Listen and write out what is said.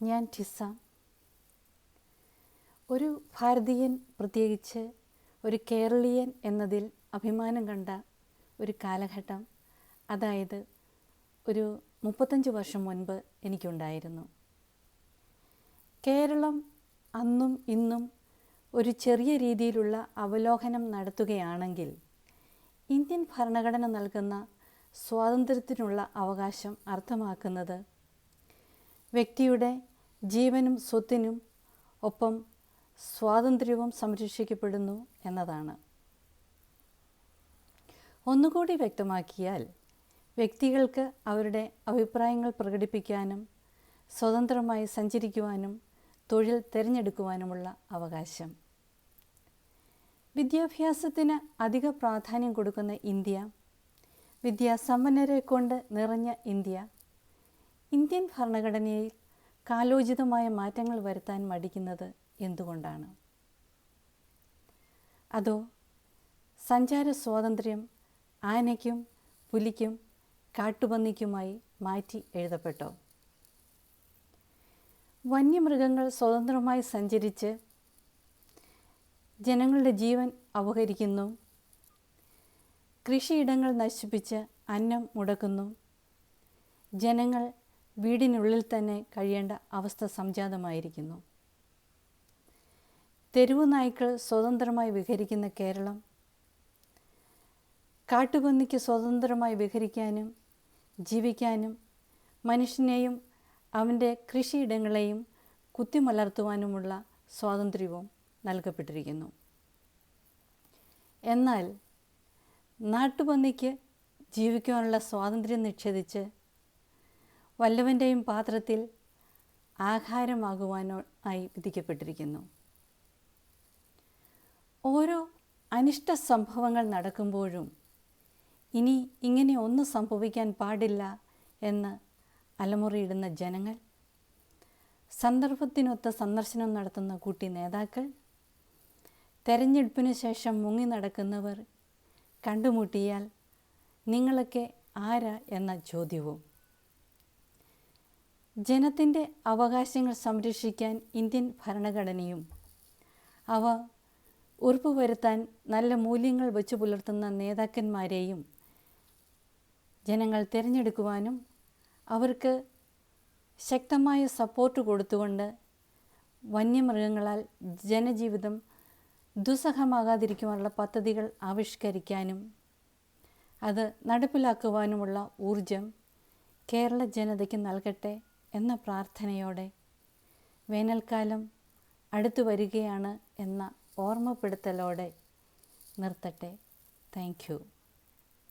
ഞാൻ ടിസ ഒരു ഭാരതീയൻ പ്രത്യേകിച്ച് ഒരു കേരളീയൻ എന്നതിൽ അഭിമാനം കണ്ട ഒരു കാലഘട്ടം അതായത് ഒരു മുപ്പത്തഞ്ച് വർഷം മുൻപ് എനിക്കുണ്ടായിരുന്നു. കേരളം അന്നും ഇന്നും ഒരു ചെറിയ രീതിയിലുള്ള അവലോകനം നടത്തുകയാണെങ്കിൽ ഇന്ത്യൻ ഭരണഘടന നൽകുന്ന സ്വാതന്ത്ര്യത്തിനുള്ള അവകാശം അർത്ഥമാക്കുന്നത് വ്യക്തിയുടെ ജീവനും സ്വത്തിനും ഒപ്പം സ്വാതന്ത്ര്യവും സംരക്ഷിക്കപ്പെടുന്നു എന്നതാണ്. ഒന്നുകൂടി വ്യക്തമാക്കിയാൽ വ്യക്തികൾക്ക് അവരുടെ അഭിപ്രായങ്ങൾ പ്രകടിപ്പിക്കാനും സ്വതന്ത്രമായി സഞ്ചരിക്കുവാനും തൊഴിൽ തിരഞ്ഞെടുക്കുവാനുമുള്ള അവകാശം. വിദ്യാഭ്യാസത്തിന് അധിക പ്രാധാന്യം കൊടുക്കുന്ന ഇന്ത്യ വിദ്യാസമ്പന്നരെ കൊണ്ട് നിറഞ്ഞ ഇന്ത്യ ഇന്ത്യൻ ഭരണഘടനയിൽ കാലോചിതമായ മാറ്റങ്ങൾ വരുത്താൻ മടിക്കുന്നത് എന്തുകൊണ്ടാണ്? അതോ സഞ്ചാര സ്വാതന്ത്ര്യം ആനയ്ക്കും പുലിക്കും കാട്ടുപന്നിക്കുമായി മാറ്റി എഴുതപ്പെട്ടോ? വന്യമൃഗങ്ങൾ സ്വതന്ത്രമായി സഞ്ചരിച്ച് ജനങ്ങളുടെ ജീവൻ അപഹരിക്കുന്നു. കൃഷിയിടങ്ങൾ നശിപ്പിച്ച് അന്നം മുടക്കുന്നു. ജനങ്ങൾ വീടിനുള്ളിൽ തന്നെ കഴിയേണ്ട അവസ്ഥ സംജാതമായിരിക്കുന്നു. തെരുവു നായ്ക്കൾ സ്വതന്ത്രമായി വിഹരിക്കുന്ന കേരളം കാട്ടുപന്നിക്ക് സ്വതന്ത്രമായി വിഹരിക്കാനും ജീവിക്കാനും മനുഷ്യനെയും അവന്റെ കൃഷിയിടങ്ങളെയും കുത്തിമലർത്തുവാനുമുള്ള സ്വാതന്ത്ര്യവും നൽകപ്പെട്ടിരിക്കുന്നു. എന്നാൽ നാട്ടുപന്നിക്ക് ജീവിക്കുവാനുള്ള സ്വാതന്ത്ര്യം നിഷേധിച്ച് വല്ലവന്റെയും പാത്രത്തിൽ ആഹാരമാകുവാനോ ആയി വിധിക്കപ്പെട്ടിരിക്കുന്നു. ഓരോ അനിഷ്ട സംഭവങ്ങൾ നടക്കുമ്പോഴും ഇനി ഇങ്ങനെ ഒന്നും സംഭവിക്കാൻ പാടില്ല എന്ന് അലമുറയിടുന്ന ജനങ്ങൾ സന്ദർഭത്തിനൊത്ത സന്ദർശനം നടത്തുന്ന കൂട്ടി നേതാക്കൾ തെരഞ്ഞെടുപ്പിന് ശേഷം മുങ്ങി നടക്കുന്നവർ കണ്ടുമുട്ടിയാൽ നിങ്ങളൊക്കെ ആരാ എന്ന ചോദ്യവും. ജനത്തിന്റെ അവകാശങ്ങൾ സംരക്ഷിക്കാൻ ഇന്ത്യൻ ഭരണഘടനയും അവ ഉറപ്പുവരുത്താൻ നല്ല മൂല്യങ്ങൾ വെച്ചു പുലർത്തുന്ന നേതാക്കന്മാരെയും ജനങ്ങൾ തിരഞ്ഞെടുക്കുവാനും അവർക്ക് ശക്തമായ സപ്പോർട്ട് കൊടുത്തുകൊണ്ട് വന്യമൃഗങ്ങളാൽ ജനജീവിതം ദുസ്സഹമാകാതിരിക്കുവാനുള്ള പദ്ധതികൾ ആവിഷ്കരിക്കാനും അത് നടപ്പിലാക്കുവാനുമുള്ള ഊർജം കേരള ജനതയ്ക്ക് നൽകട്ടെ എന്ന പ്രാർത്ഥനയോടെ വേനൽക്കാലം അടുത്തു വരികയാണ് എന്ന ഓർമ്മപ്പെടുത്തലോടെ നിർത്തട്ടെ. താങ്ക്